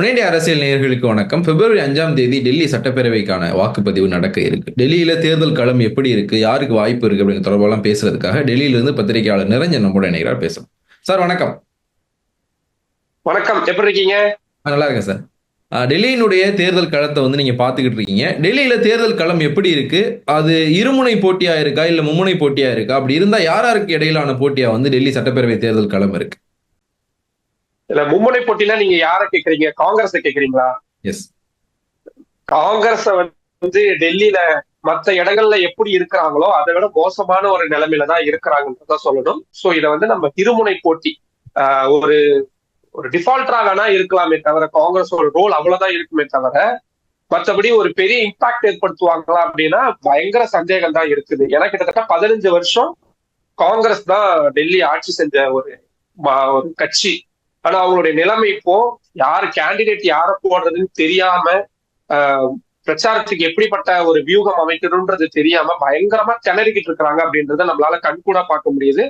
முன்னேறிய அரசியல் நேயர்களுக்கு வணக்கம். பிப்ரவரி அஞ்சாம் தேதி டெல்லி சட்டப்பேரவைக்கான வாக்குப்பதிவு நடக்க இருக்கு. டெல்லியில தேர்தல் களம் எப்படி இருக்கு யாருக்கு வாய்ப்பு இருக்கு அப்படிங்கிற தொடர்பெல்லாம் பேசுறதுக்காக டெல்லியிலிருந்து பத்திரிகையாளர் நிரஞ்சன் நம்மோட இணைகிறார். பேசலாம் சார் வணக்கம். வணக்கம். எப்படி இருக்கீங்க? நல்லா இருக்கேன் சார். டெல்லியினுடைய தேர்தல் களத்தை வந்து நீங்க பாத்துக்கிட்டு இருக்கீங்க. டெல்லியில தேர்தல் களம் எப்படி இருக்கு? அது இருமுனை போட்டியா இருக்கா இல்ல மும்முனை போட்டியா இருக்கா? அப்படி இருந்தா யார் யாருக்கு இடையிலான போட்டியா வந்து டெல்லி சட்டப்பேரவை தேர்தல் களம் இருக்கு? இல்ல மும்முனை போட்டியில நீங்க யார கேக்குறீங்க? காங்கிரஸ் கேக்குறீங்களா? எஸ் காங்கிரஸ் வந்து டெல்லியில மத்த இடங்கள்ல எப்படி இருக்கிறாங்களோ அதை விட மோசமான ஒரு நிலைமையில தான் இருக்கிறாங்கன்றத சொல்லணும். சோ இத வந்து நம்ம இருமுனை போட்டி ஒரு ஒரு டிஃபால்டரா வேணா இருக்கலாமே தவிர காங்கிரஸ் ஒரு ரோல் அவ்வளவுதான் இருக்குமே தவிர மற்றபடி ஒரு பெரிய இம்பாக்ட் ஏற்படுத்துவாங்களா அப்படின்னா பயங்கர சந்தேகம் தான் இருக்குது. ஏன்னா கிட்டத்தட்ட பதினஞ்சு வருஷம் காங்கிரஸ் தான் டெல்லி ஆட்சி செஞ்ச ஒரு கட்சி. ஆனா அவங்களுடைய நிலைமை இப்போ யார் கேண்டிடேட் யார போடுறதுன்னு தெரியாம ஆஹ், பிரச்சாரத்துக்கு எப்படிப்பட்ட ஒரு வியூகம் அமைக்கணும்ன்றது தெரியாம பயங்கரமா திணறிக்கிட்டு இருக்கிறாங்க அப்படின்றத நம்மளால கண்கூடா பார்க்க முடியுது.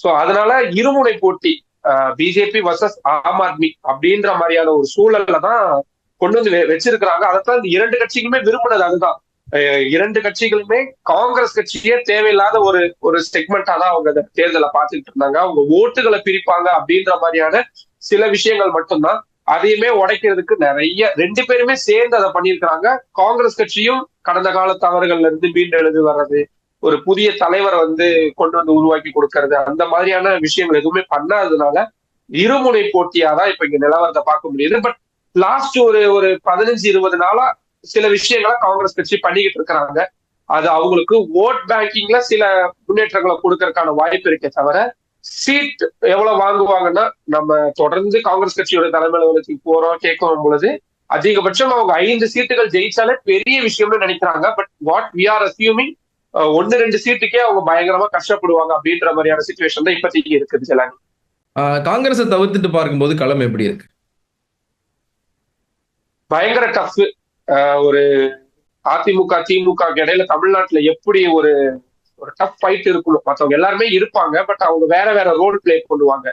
சோ அதனால இருமுனை போட்டி பிஜேபி வர்சஸ் ஆம் ஆத்மி அப்படின்ற மாதிரியான ஒரு சூழல்ல தான் கொண்டு வந்து வச்சிருக்கிறாங்க. அதைத்தான் இந்த இரண்டு கட்சிகளுமே விரும்பினது அதுதான். இரண்டு கட்சிகளுமே காங்கிரஸ் கட்சியே தேவையில்லாத ஒரு ஒரு செக்மெண்டா தான் அவங்க அந்த தேர்தலை பார்த்துக்கிட்டு இருந்தாங்க. அவங்க ஓட்டுகளை பிரிப்பாங்க அப்படின்ற மாதிரியான சில விஷயங்கள் மட்டும்தான். அதையுமே உடைக்கிறதுக்கு நிறைய ரெண்டு பேருமே சேர்ந்து அதை பண்ணியிருக்கிறாங்க. காங்கிரஸ் கட்சியும் கடந்த கால தவறுகள்ல இருந்து மீண்டெழுது வர்றது ஒரு புதிய தலைவரை வந்து கொண்டு வந்து உருவாக்கி கொடுக்கறது அந்த மாதிரியான விஷயங்கள் எதுவுமே பண்ணாததுனால இருமுனை போட்டியா தான் இப்ப இங்க நிலவரத்தை பார்க்க முடியுது. பட் லாஸ்ட் ஒரு ஒரு பதினஞ்சு இருபது நாளா சில விஷயங்களை காங்கிரஸ் கட்சி பண்ணிக்கிட்டு இருக்கிறாங்க. அது அவங்களுக்கு ஓட் பேங்கிங்ல சில முன்னேற்றங்களை கொடுக்கறதுக்கான வாய்ப்பு இருக்கே தவிர சீட் எவ்வளவு வாங்குவாங்கன்னா நம்ம தொடர்ந்து காங்கிரஸ் கட்சியோட தலைமை அலுவலகத்துக்கு போறோம் கேட்கும் பொழுது அதிகபட்சம் அவங்க ஐந்து சீட்டுகள் ஜெயிச்சாலே பெரிய விஷயம்னு நினைக்கிறாங்க. But what we are assuming ஒன்னு ரெண்டு சீட்டுக்கே அவங்க பயங்கரமா கஷ்டப்படுவாங்க அப்படின்ற மாதிரியான சுச்சுவேஷன் தான் இப்போதைக்கு இருக்குது ஜலானி காங்கிரஸை தவிர்த்துட்டு பார்க்கும்போது களம் எப்படி இருக்கு? பயங்கர டஃப் ஒரு அதிமுக திமுக இடையில தமிழ்நாட்டுல எப்படி ஒரு ஒரு டஃப் ஃபைட் இருக்கணும் மற்றவங்க எல்லாருமே இருப்பாங்க பட் அவங்க வேற வேற ரோல் பிளே பண்ணுவாங்க.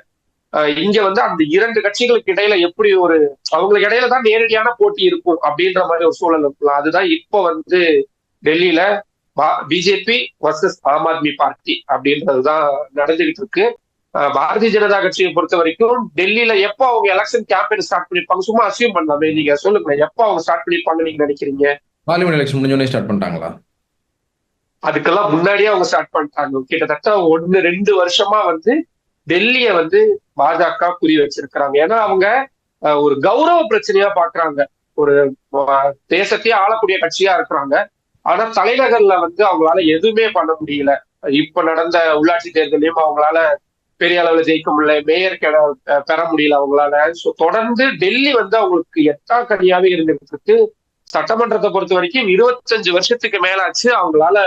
இங்க வந்து அந்த இரண்டு கட்சிகளுக்கு இடையில எப்படி ஒரு அவங்களுக்கு இடையில தான் நேரடியான போட்டி இருக்கும் அப்படின்ற மாதிரி ஒரு சூழல் இருக்கலாம் அதுதான் இப்போ வந்து டெல்லியில BJP versus Aam Aadmi party அப்படின்றதுதான் நடந்துகிட்டு இருக்கு. பாரதிய ஜனதா கட்சியை பொறுத்த வரைக்கும் டெல்லியில எப்போ அவங்க எலெக்ஷன் கேம்பெயின் ஸ்டார்ட் பண்ணிருப்பாங்க? சும்மா அசியூம் பண்ணலாமே. நீங்க சொல்லுங்க எப்போ அவங்க ஸ்டார்ட் பண்ணிருப்பாங்க நீங்க நினைக்கிறீங்க? பார்லிமெண்ட் எலெக்ஷன் முடிஞ்சோடனே ஸ்டார்ட் பண்ணிட்டாங்களா? அதுக்கெல்லாம் முன்னாடியே அவங்க ஸ்டார்ட் பண்ணிட்டாங்க. கிட்டத்தட்ட ஒன்னு ரெண்டு வருஷமா வந்து டெல்லிய வந்து பாஜக புரி வச்சிருக்கிறாங்க. ஏன்னா அவங்க ஒரு கௌரவ பிரச்சனையா பாக்குறாங்க. ஒரு தேசத்தையே ஆளக்கூடிய கட்சியா இருக்கிறாங்க. ஆனா தலைநகர்ல வந்து அவங்களால எதுவுமே பண்ண முடியல. இப்ப நடந்த உள்ளாட்சி தேர்தலையும் அவங்களால பெரிய அளவுல ஜெயிக்க முடியல மேயர் பெற முடியல அவங்களால. சோ தொடர்ந்து டெல்லி வந்து அவங்களுக்கு எட்டா கனியாவே இருந்துட்டு இருக்கு. சட்டமன்றத்தை பொறுத்த வரைக்கும் இருபத்தஞ்சு வருஷத்துக்கு மேலாச்சு. அவங்களால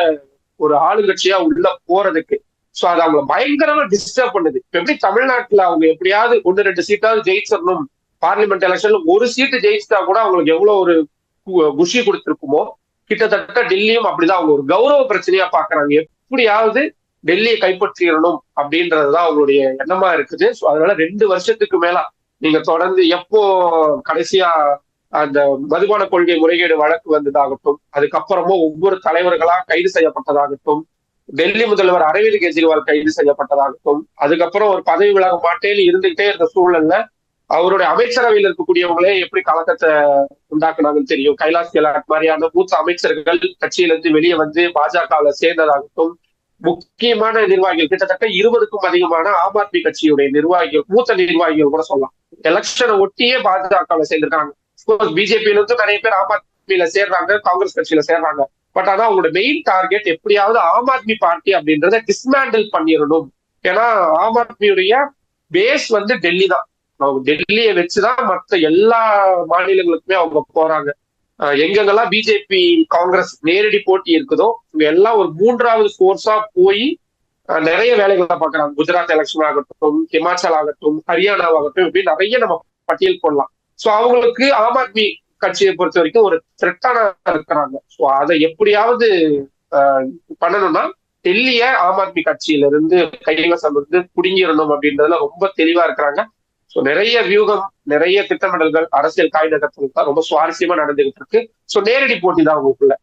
ஒரு ஆளுங்கட்சியா உள்ள போறதுக்கு. சோ அது அவங்களை பயங்கரமா டிஸ்டர்ப் பண்ணுது. இப்ப எப்படி தமிழ்நாட்டுல அவங்க எப்படியாவது ஒன்னு ரெண்டு சீட்டாவது ஜெயிச்சிடணும் பார்லிமெண்ட் எலெக்ஷன்ல ஒரு சீட்டு ஜெயிச்சிட்டா கூட அவங்களுக்கு எவ்வளவு ஒரு குஷி கொடுத்திருக்குமோ? கிட்டத்தட்ட டெல்லியும் அப்படிதான். அவங்க ஒரு கௌரவ பிரச்சனையா பாக்குறாங்க. எப்படியாவது டெல்லியை கைப்பற்றிடணும் அப்படின்றதுதான் அவங்களுடைய எண்ணமா இருக்குது. ஸோ அதனால ரெண்டு வருஷத்துக்கு மேல நீங்க தொடர்ந்து எப்போ கடைசியா அந்த மதுபான கொள்கை முறைகேடு வழக்கு வந்ததாகட்டும் அதுக்கப்புறமும் ஒவ்வொரு தலைவர்களா கைது செய்யப்பட்டதாகட்டும் டெல்லி முதல்வர் அரவிந்த் கெஜ்ரிவால் கைது செய்யப்பட்டதாகட்டும் அதுக்கப்புறம் ஒரு பதவி விலக மாட்டேன்னு இருந்துகிட்டே இருந்த சூழல்ல அவருடைய அமைச்சரவையில் இருக்கக்கூடியவங்களே எப்படி கலக்கத்தை உண்டாக்குனாங்கன்னு தெரியும். கைலாஷ் கெலாட் மாதிரியான மூத்த அமைச்சர்கள் கட்சியிலிருந்து வெளியே வந்து பாஜகவுல சேர்ந்ததாகட்டும் முக்கியமான நிர்வாகிகள் கிட்டத்தட்ட இருபதுக்கும் அதிகமான ஆம் ஆத்மி கட்சியுடைய நிர்வாகிகள் மூத்த நிர்வாகிகள் கூட சொல்லலாம். எலெக்ஷனை ஒட்டியே பாஜகவில் சேர்ந்திருக்காங்க. பிஜேபியில இருந்து நிறைய பேர் ஆம் ஆத்மியில சேர்றாங்க காங்கிரஸ் கட்சியில சேர்றாங்க. பட் ஆனா அவங்களோட மெயின் டார்கெட் எப்படியாவது ஆம் ஆத்மி பார்ட்டி அப்படின்றத டிஸ்மேண்டில் பண்ணிடணும் ஏன்னா ஆம் ஆத்மியுடைய பேஸ் வந்து டெல்லி தான் அவங்க டெல்லியை வச்சுதான் மற்ற எல்லா மாநிலங்களுக்குமே அவங்க போறாங்க. எங்கெங்கெல்லாம் பிஜேபி காங்கிரஸ் நேரடி போட்டி இருக்குதோ இங்க எல்லாம் ஒரு மூன்றாவது ஃபோர்ஸா போய் நிறைய வேலைகளை பாக்குறாங்க குஜராத் எலெக்ஷன் ஆகட்டும் ஹிமாச்சல் ஆகட்டும் ஹரியானாவாகட்டும் இப்படி நிறைய நம்ம பட்டியல் போடலாம். சோ அவங்களுக்கு ஆம் ஆத்மி கட்சியை பொறுத்த வரைக்கும் ஒரு த்ரெட்டான இருக்கிறாங்க. சோ அதை எப்படியாவது பண்ணணும்னா டெல்லிய ஆம் ஆத்மி கட்சியில இருந்து கைவசம் வந்து குடுங்கிடணும் அப்படின்றதுல ரொம்ப தெளிவா இருக்கிறாங்க. ஸோ நிறைய வியூகம் நிறைய திட்டமிடல்கள் அரசியல் காய் நகர்த்தல் தான் ரொம்ப சுவாரஸ்யமா நடந்துகிட்டு இருக்கு. ஸோ நேரடி போட்டி தான் அவங்களுக்குள்ள